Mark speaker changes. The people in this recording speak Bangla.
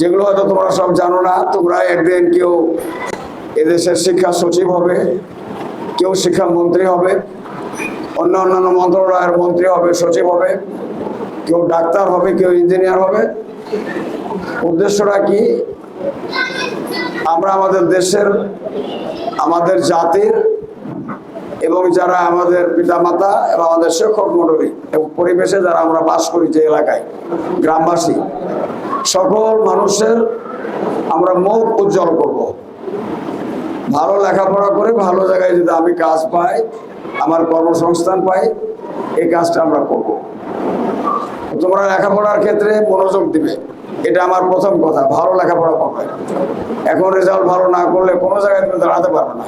Speaker 1: যেগুলো হয়তো তোমরা সব জানো না, তোমরা একদিন কেউ এদেশের শিক্ষা সচিব হবে, কেউ শিক্ষামন্ত্রী হবে, অন্য অন্যান্য মন্ত্রণালয়ের মন্ত্রী হবে, সচিব হবে, কেউ ডাক্তার হবে, কেউ ইঞ্জিনিয়ার হবে। উদ্দেশ্যটা কি? আমরা আমাদের দেশের, আমাদের জাতির এবং যারা আমাদের পিতামাতা এবং আমাদের শিক্ষক মণ্ডলী এবং পরিবেশে যারা আমরা বাস করি যে এলাকায়, গ্রামবাসী সকল মানুষের আমরা মুখ উজ্জ্বল করব। ভালো লেখাপড়া করে ভালো জায়গায় যদি আমি কাজ পাই, আমার কর্মসংস্থান পাই, এই কাজটা আমরা করব। তোমরা লেখাপড়ার ক্ষেত্রে মনোযোগ দিবে। এটা আমার প্রথম কথা, ভালো লেখাপড়া করবে। এখন রেজাল্ট ভালো না করলে কোনো জায়গায় তুমি দাঁড়াতে পারবে না।